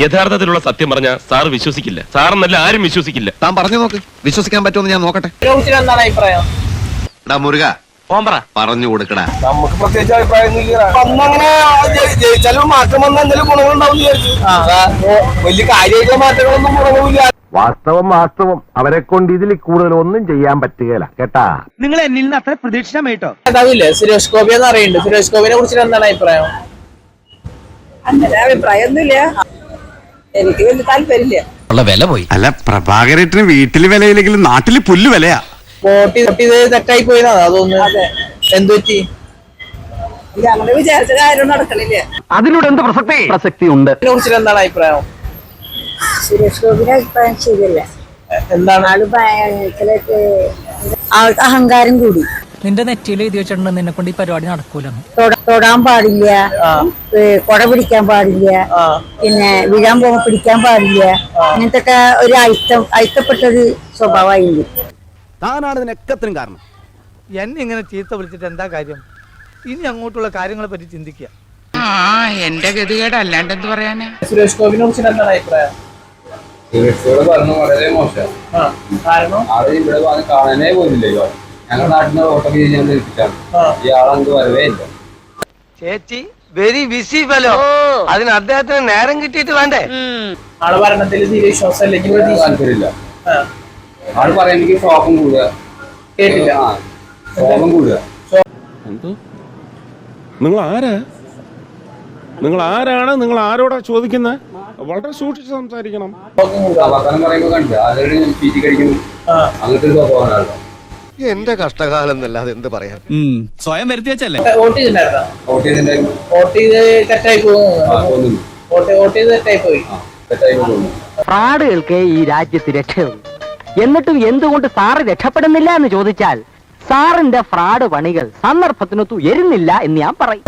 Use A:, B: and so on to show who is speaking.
A: യഥാർത്ഥത്തിലുള്ള സത്യം പറഞ്ഞ സാർ വിശ്വസിക്കില്ല. സാറെന്നല്ല ആരും വിശ്വസിക്കില്ല.
B: താൻ പറഞ്ഞു നോക്ക്. വിശ്വസിക്കാൻ പറ്റുമെന്ന് ഞാൻ നോക്കട്ടെ.
C: കുറിച്ച് എന്താണ് അഭിപ്രായം?
B: എടാ മുരുക.
A: ഓമ്പറ
B: പറഞ്ഞു കൊടുക്കടാ.
D: നമുക്ക് പ്രത്യേകിച്ച് അഭിപ്രായം അന്നങ്ങനെ ജയിച്ചാലും മാറ്റം വന്ന എന്തെങ്കിലും ഗുണങ്ങളുണ്ടാവും വിചാരിച്ചു. വലിയ കാര്യമായിട്ടുള്ള മാറ്റങ്ങളൊന്നും ഗുണങ്ങളില്ല
E: വാസ്തവം വാസ്തവം. അവരെ കൊണ്ട് ഇതിൽ കൂടുതൽ ഒന്നും ചെയ്യാൻ പറ്റുകയില്ല. കേട്ടാ?
F: നിങ്ങൾ എന്നിൽ നിന്ന് അത്ര പ്രതീക്ഷിച്ചാൽ
C: കേട്ടോ. ഉണ്ടാവില്ലേ സുരേഷ് ഗോപി എന്ന് അറിയുന്നുണ്ട്. സുരേഷ് ഗോപിനെ കുറിച്ച് എന്താണ് അഭിപ്രായം?
G: അങ്ങനെ അഭിപ്രായമൊന്നുമില്ല എനിക്ക് വലിയ താല്പര്യമില്ല.
H: അല്ല പ്രഭാകരേട്ടന് വീട്ടിൽ വിലയില്ലെങ്കിലും നാട്ടിൽ പുല്ല് വിലയാ.
C: വോട്ട് ചെയ്ത് വോട്ട് ചെയ്ത് തെറ്റായി പോയതാ അതൊന്നും എന്തു പറ്റി?
G: ഞങ്ങൾ വിചാരിച്ച കാര്യം നടക്കണില്ല.
F: അതിലൂടെ എന്ത് പ്രസക്തി? പ്രസക്തി ഉണ്ട്
C: ഇതിനെ എന്താണ് അഭിപ്രായം?
G: സുരേഷ് ഗോപിയുടെ അഭിപ്രായം ശരിയല്ല.
C: എന്താണ്?
G: ആൾ അഹങ്കാരം കൂടി.
I: നിന്റെ നെറ്റിയിൽ എഴുതി വെച്ചിട്ടുണ്ട് നിന്നെ കൊണ്ട് ഈ പരിപാടി നടക്കൂലെന്ന്.
G: തൊട- തൊടാൻ പാടില്ല. കൊട പിടിക്കാൻ പാടില്ല. പിന്നെ വീഴാൻ പോ പിടിക്കാൻ പാടില്ല. അങ്ങനത്തെ ഒക്കെ ഒരു അയിത്തം അയിത്തപ്പെട്ടൊരു സ്വഭാവമായി
F: താനാണ് ഇതിനൊക്കത്തിനും കാരണം. എന്നെ ഇങ്ങനെ ചീത്ത വിളിച്ചിട്ട് എന്താ കാര്യം? ഇനി അങ്ങോട്ടുള്ള കാര്യങ്ങളെ പറ്റി ചിന്തിക്കുക.
I: എന്റെ ഗതികേട് അല്ലാണ്ട് എന്ത് പറയാനാ?
C: സുരേഷ് ഗോപിനെ കുറിച്ച് എന്താണ് അഭിപ്രായം?
D: സുരക്ഷയോട് പറഞ്ഞു വളരെ മോശം
C: ആ കാരണം?
D: ആൾ ഇവിടെ വന്ന് കാണാനേ പോലില്ലല്ലോ ഞങ്ങളുടെ നാട്ടിൽ നിന്ന് വോട്ടൊക്കെ ഞാൻ ഏൽപ്പിച്ചാണ് വരവേ ഇല്ല.
F: ചേച്ചി വെരി ബിസി ഫലോ അതിന് അദ്ദേഹത്തിന് നേരം കിട്ടിയിട്ട് വേണ്ടേ?
C: ആൾ ഭരണത്തിൽ തീരെ വിശ്വാസം അല്ലെങ്കിൽ
D: ഇവിടെ താല്പര്യമില്ല.
C: ആ,
D: ആൾ പറയുന്നെങ്കിൽ ഷോപ്പും കൂടുക.
C: കേട്ടില്ല.
D: കൂടുക
J: നിങ്ങൾ ആരാ നിങ്ങൾ ആരാണ് നിങ്ങൾ ആരോടാ ചോദിക്കുന്നത് വളരെ സൂക്ഷിച്ച് സംസാരിക്കണം.
D: പറയുമ്പോ കണ്ടു. ആരോടും ചീറ്റി കടിക്കുന്നു അങ്ങനത്തെ ഒരു സ്വഭാവമാണല്ലോ
B: എന്റെ കഷ്ടകാലം എന്നല്ലാതെ എന്ത് പറയാൻ?
H: സ്വയം വരുത്തി വെച്ചല്ലേ?
C: വോട്ട് ചെയ്തിട്ടുണ്ടായിരുന്നോ?
D: വോട്ട്
C: വോട്ട് ചെയ്ത് തെറ്റായി
D: ആ
C: പോകുന്നു വോട്ട് വോട്ട് ചെയ്ത് തെറ്റായി പോയി?
I: ഫ്രാഡുകൾക്ക് ഈ രാജ്യത്ത് രക്ഷയുള്ളൂ. എന്നിട്ടും എന്തുകൊണ്ട് സാറ് രക്ഷപ്പെടുന്നില്ല എന്ന് ചോദിച്ചാൽ സാറിന്റെ ഫ്രാഡ് പണികൾ സന്ദർഭത്തിനൊത്തു എരുന്നില്ല എന്ന് ഞാൻ പറയും.